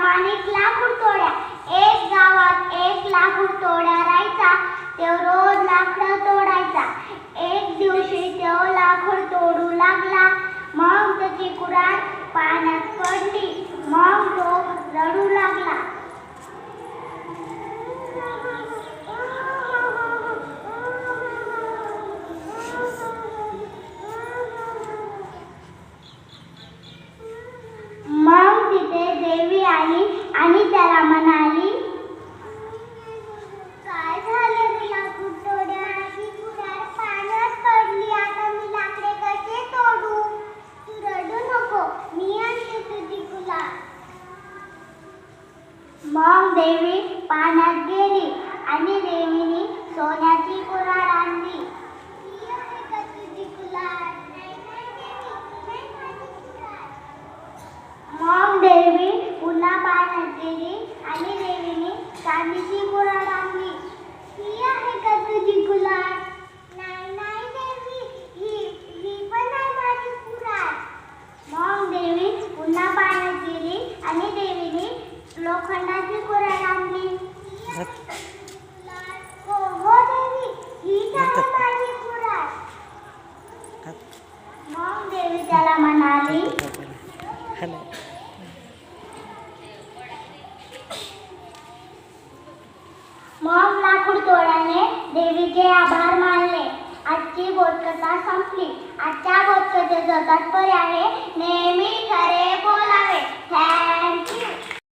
प्रमाणिक लाकूड तोड्या. एक गावात एक लाकूड तोड्या राहायचा. तेव रोज लाकूड तोडायचा. एक दिवशी तेव लाकूड तोडू लागला. मग त्याची कुराड पाण्यात पडली. मग तो रडू लागला. मग देवी पाण्यात गेली आणि देवीने सोन्याची कुऱ्हाड आणली. मग देवी पुन्हा पाण्यात गेली आणि देवीने चांदीची कुऱ्हाड आणली. ही आहे का तुझी कुऱ्हाड? नाही नाही देवी ही ही पण आहे माझी कुऱ्हाड. मग देवी पुन्हा पाण्यात गेली आणि देवीने लोखंड कुऱ्हाड आणली ही आहे का तुझी कुऱ्हाड? हो हो देवी हीच आहे माझी कुऱ्हाड मग देवी त्याला म्हणाली? मग लाकूड तोड्याने देवीचे आभार मानले. आजची बोधकथा संपली. आजच्या बोधकथेचं तात्पर्य आहे नेहमी